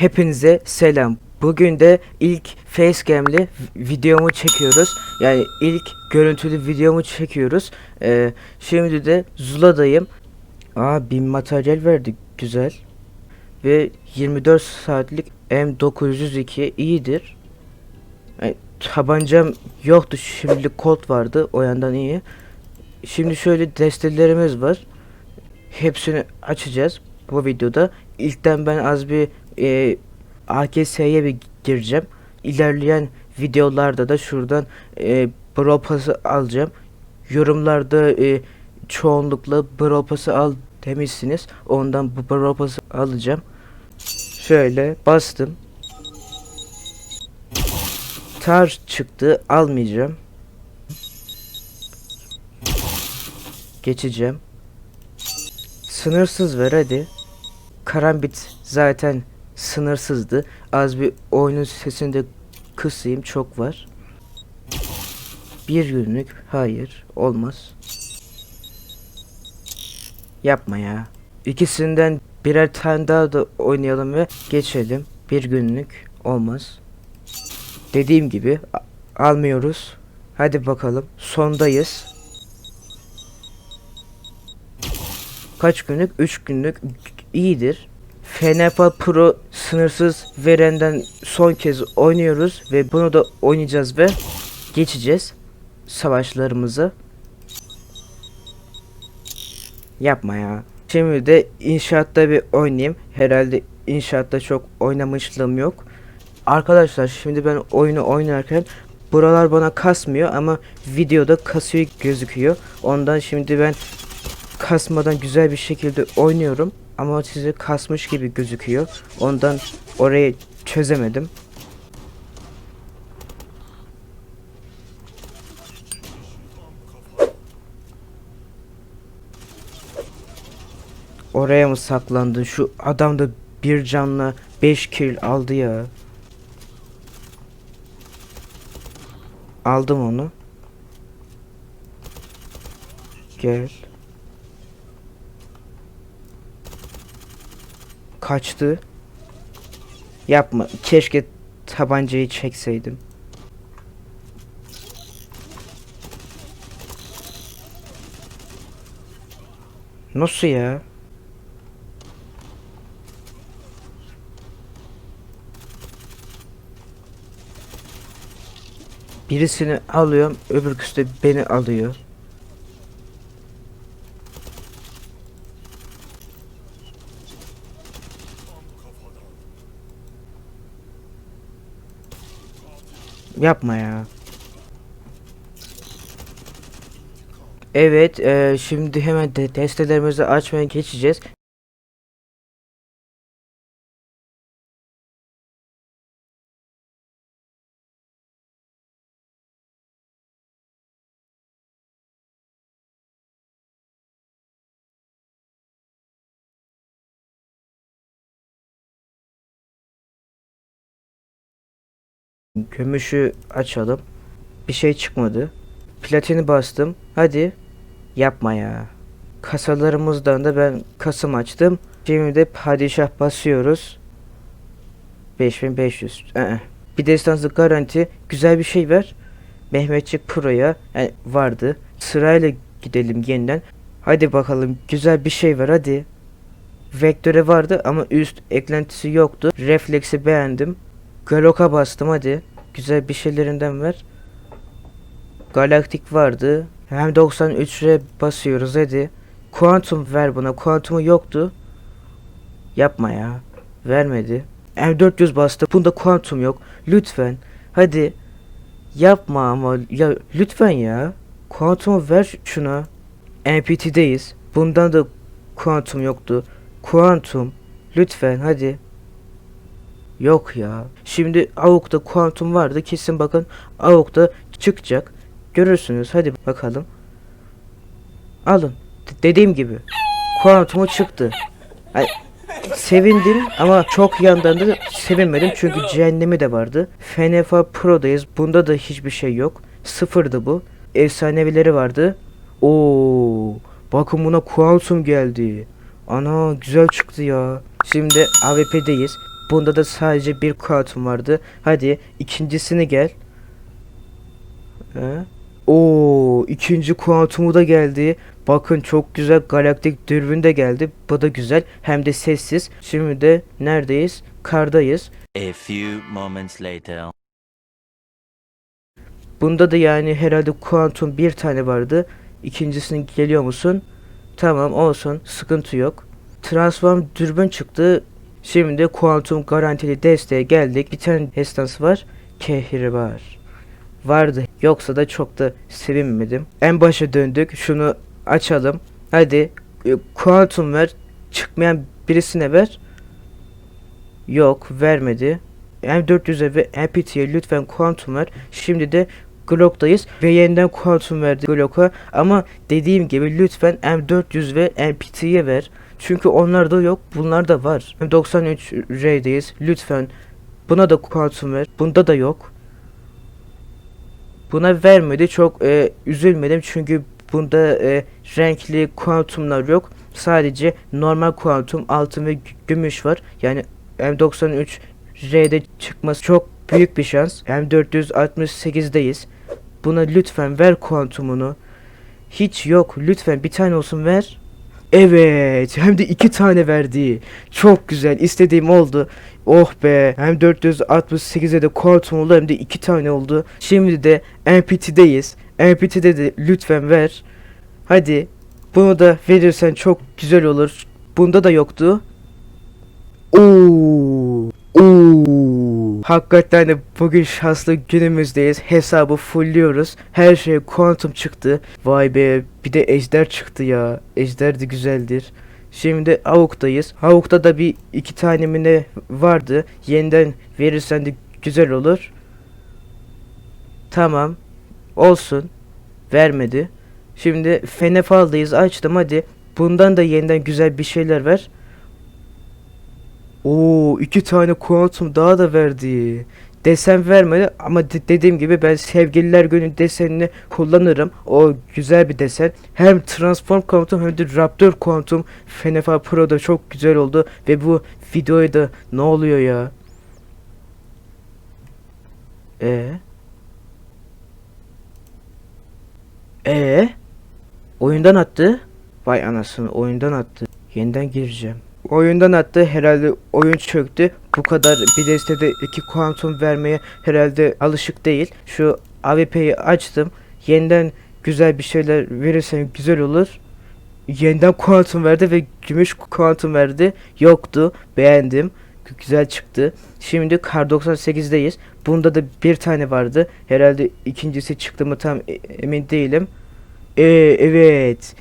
Hepinize selam. Bugün de ilk facecam'li videomu çekiyoruz. Yani ilk görüntülü videomu çekiyoruz. Ee, şimdi de Zula'dayım. Aa bin materyal verdi. Güzel. Ve 24 saatlik M902 iyidir. Yani, tabancam yoktu. Şimdilik Colt vardı. O yandan iyi. Şimdi şöyle destelerimiz var. Hepsini açacağız bu videoda. İlkten ben az bir e, AKS'ye bir gireceğim. İlerleyen videolarda da şuradan e, Brawl Pass'ı alacağım. Yorumlarda e, çoğunlukla Brawl Pass'ı al demişsiniz. Ondan bu Brawl Pass'ı alacağım. Şöyle bastım. Tar çıktı. Almayacağım. Geçeceğim. Sınırsız ver hadi. Karambit zaten sınırsızdı. Az bir oyunun sesini de kısayım çok var. Bir günlük hayır olmaz. Yapma ya. İkisinden birer tane daha da oynayalım ve geçelim. Bir günlük olmaz. Dediğim gibi almıyoruz. Hadi bakalım. Sondayız. Kaç günlük? 3 günlük iyidir. FNP Pro sınırsız verenden son kez oynuyoruz ve bunu da oynayacağız ve geçeceğiz savaşlarımızı. Yapma ya. Şimdi de inşaatta bir oynayayım. Herhalde inşaatta çok oynamışlığım yok. Arkadaşlar şimdi ben oyunu oynarken buralar bana kasmıyor ama videoda kasıyor gözüküyor. Ondan şimdi ben kasmadan güzel bir şekilde oynuyorum ama size kasmış gibi gözüküyor. Ondan orayı çözemedim. Oraya mı saklandın? Şu adam da bir canla 5 kill aldı ya. Aldım onu. Gel. Kaçtı. Yapma. Keşke tabancayı çekseydim. Nasıl ya? Birisini alıyorum, öbürküsü de beni alıyor. Yapma ya. Evet, eee, şimdi hemen de destelerimizi açmaya geçeceğiz. Gümüşü açalım. Bir şey çıkmadı. Platini bastım. Hadi. Yapma ya. Kasalarımızdan da ben kasım açtım. Şimdi de padişah basıyoruz. 5500. Ee, bir destansı garanti. Güzel bir şey ver. Mehmetçik Pro'ya yani vardı. Sırayla gidelim yeniden. Hadi bakalım güzel bir şey ver hadi. Vektöre vardı ama üst eklentisi yoktu. Refleksi beğendim. Galok'a bastım hadi. Güzel bir şeylerinden ver. Galaktik vardı. Hem 93'e basıyoruz hadi. Kuantum ver buna. Kuantumu yoktu. Yapma ya. Vermedi. M400 bastı. Bunda kuantum yok. Lütfen. Hadi. Yapma ama ya lütfen ya. Kuantumu ver şuna. NPT'deyiz. Bundan da kuantum yoktu. Kuantum. Lütfen hadi. Yok ya. Şimdi AUK'ta kuantum vardı. Kesin bakın AUK'ta çıkacak. Görürsünüz. Hadi bakalım. Alın. D- dediğim gibi. Kuantumu çıktı. Ay, sevindim ama çok yandan da sevinmedim çünkü cehennemi de vardı. FNFA Pro'dayız. Bunda da hiçbir şey yok. Sıfırdı bu. Efsanevileri vardı. Oo, bakın buna kuantum geldi. Ana güzel çıktı ya. Şimdi AWP'deyiz. Bunda da sadece bir kuantum vardı. Hadi ikincisini gel. He? Oo, ikinci kuantumu da geldi. Bakın çok güzel galaktik dürbün de geldi. Bu da güzel. Hem de sessiz. Şimdi de neredeyiz? Kardayız. A few moments later. Bunda da yani herhalde kuantum bir tane vardı. İkincisini geliyor musun? Tamam olsun. Sıkıntı yok. Transform dürbün çıktı. Şimdi kuantum garantili desteğe geldik. Bir tane destans var. Kehribar. Vardı. Yoksa da çok da sevinmedim. En başa döndük. Şunu açalım. Hadi. e, Kuantum ver. Çıkmayan birisine ver. Yok vermedi. M400'e ve MPT'ye lütfen kuantum ver. Şimdi de Glock'tayız ve yeniden kuantum verdi Glock'a ama dediğim gibi lütfen M400 ve MPT'ye ver. Çünkü onlar da yok bunlar da var. 93 R'deyiz lütfen buna da kuantum ver. Bunda da yok. Buna vermedi çok e, üzülmedim çünkü bunda e, renkli kuantumlar yok. Sadece normal kuantum altın ve gü- gümüş var. Yani M93 R'de çıkması çok büyük bir şans. M468'deyiz. Buna lütfen ver kuantumunu. Hiç yok. Lütfen bir tane olsun ver. Evet. Hem de iki tane verdi. Çok güzel. İstediğim oldu. Oh be. Hem 468'e de kuantum oldu hem de iki tane oldu. Şimdi de MPT'deyiz. MPT'de de lütfen ver. Hadi. Bunu da verirsen çok güzel olur. Bunda da yoktu. Oo. Oo. Hakikaten de bugün şanslı günümüzdeyiz. Hesabı fullliyoruz. Her şey kuantum çıktı. Vay be bir de ejder çıktı ya. Ejder de güzeldir. Şimdi Avuk'tayız. Avuk'ta da bir iki tane mi vardı. Yeniden verirsen de güzel olur. Tamam. Olsun. Vermedi. Şimdi Fenefal'dayız. Açtım hadi. Bundan da yeniden güzel bir şeyler ver. Oo iki tane kuantum daha da verdi. Desen vermedi ama de- dediğim gibi ben sevgililer günü desenini kullanırım. O güzel bir desen. Hem Transform Quantum hem de Raptor Quantum Fenefa Pro'da çok güzel oldu. Ve bu videoyu da ne oluyor ya? E E Oyundan attı. Vay anasını oyundan attı. Yeniden gireceğim. Oyundan attı herhalde oyun çöktü. Bu kadar bir destede iki kuantum vermeye herhalde alışık değil. Şu AWP'yi açtım. Yeniden güzel bir şeyler verirsen güzel olur. Yeniden kuantum verdi ve gümüş kuantum verdi. Yoktu. Beğendim. Gü- Güzel çıktı. Şimdi Kar 98'deyiz. Bunda da bir tane vardı. Herhalde ikincisi çıktı mı tam e- emin değilim. Ee, evet.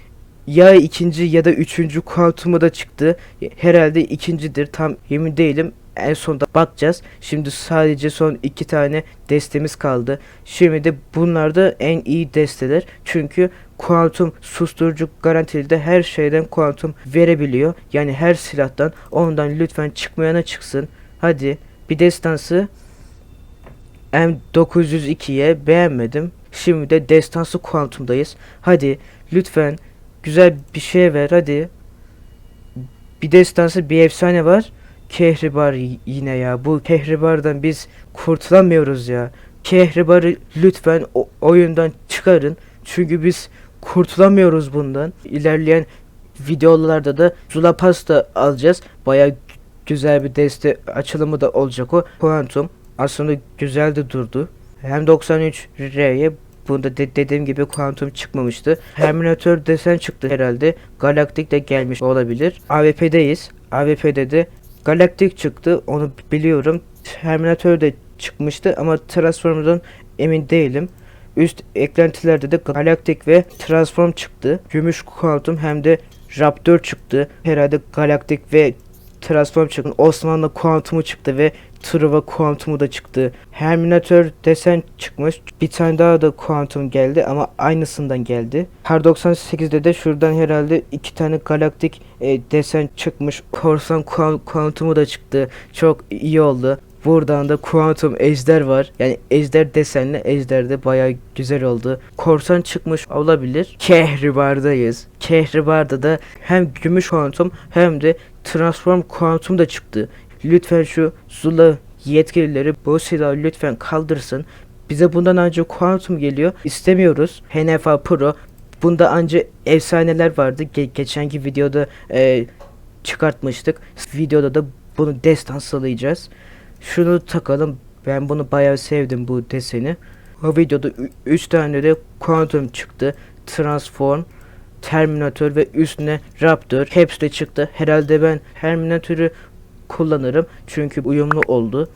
Ya ikinci ya da üçüncü kuantumu da çıktı. Herhalde ikincidir tam emin değilim. En sonda bakacağız. Şimdi sadece son iki tane destemiz kaldı. Şimdi de bunlar da en iyi desteler. Çünkü kuantum susturucu garantili de her şeyden kuantum verebiliyor. Yani her silahtan ondan lütfen çıkmayana çıksın. Hadi bir destansı M902'ye beğenmedim. Şimdi de destansı kuantumdayız. Hadi lütfen güzel bir şey ver hadi. Bir destansı bir efsane var. Kehribar yine ya. Bu Kehribar'dan biz kurtulamıyoruz ya. Kehribar'ı lütfen oyundan çıkarın. Çünkü biz kurtulamıyoruz bundan. İlerleyen videolarda da Zula Pasta alacağız. Baya güzel bir deste açılımı da olacak o. Quantum aslında güzel de durdu. Hem 93R'ye bunda de dediğim gibi kuantum çıkmamıştı. Terminator desen çıktı herhalde. Galaktik de gelmiş olabilir. AWP'deyiz. AWP'de de Galaktik çıktı. Onu biliyorum. Terminator de çıkmıştı ama Transformer'dan emin değilim. Üst eklentilerde de Galaktik ve Transform çıktı. Gümüş kuantum hem de Raptor çıktı. Herhalde Galaktik ve Transform çıktı. Osmanlı kuantumu çıktı ve Truva kuantumu da çıktı. Terminator desen çıkmış. Bir tane daha da kuantum geldi ama aynısından geldi. Her 98'de de şuradan herhalde iki tane galaktik e, desen çıkmış. Korsan kuantumu da çıktı. Çok iyi oldu. Buradan da kuantum ejder var. Yani ejder desenli ejder de baya güzel oldu. Korsan çıkmış olabilir. Kehribar'dayız. Kehribar'da da hem gümüş kuantum hem de transform kuantum da çıktı. Lütfen şu Zula yetkilileri bu silahı lütfen kaldırsın. Bize bundan önce Quantum geliyor. İstemiyoruz. HNFA Pro. Bunda anca efsaneler vardı. Ge- geçenki videoda e, çıkartmıştık. Videoda da bunu destan sağlayacağız. Şunu takalım. Ben bunu bayağı sevdim bu deseni. O videoda 3 tane de Quantum çıktı. Transform, Terminator ve üstüne Raptor. Hepsi de çıktı. Herhalde ben Terminator'ı kullanırım. Çünkü uyumlu oldu.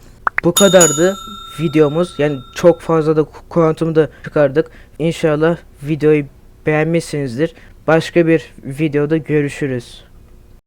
Bu kadardı videomuz. Yani çok fazla da Quantum'u da çıkardık. İnşallah videoyu beğenmişsinizdir. Başka bir videoda görüşürüz.